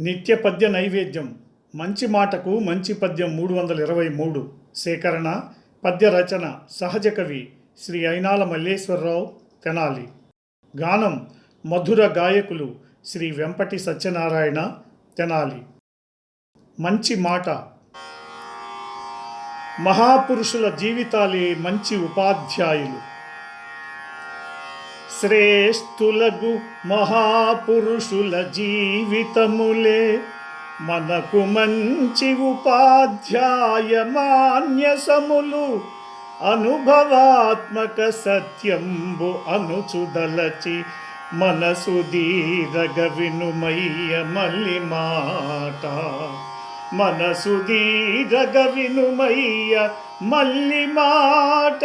నిత్య పద్య నైవేద్యం. మంచి మాటకు మంచి పద్యం మూడు వందల ఇరవై మూడు. సేకరణ పద్య రచన సహజ కవి శ్రీ అయినాల మల్లేశ్వరరావు తెనాలి. గానం మధుర గాయకులు శ్రీ వెంపటి సత్యనారాయణ తెనాలి. మంచి మాట. మహాపురుషుల జీవితాలే మంచి ఉపాధ్యాయులు. శ్రేష్ఠులగు మహాపురుషుల జీవితములే. మనకు మంచి ఉపాధ్యాయ మాన్యసములు. అనుభవాత్మక సత్యంబు అనుచుదలచి మనసు దీరగ వినుమయ్య మల్లి మాట మనసు దీరగ వినుమయ్య మల్లి మాట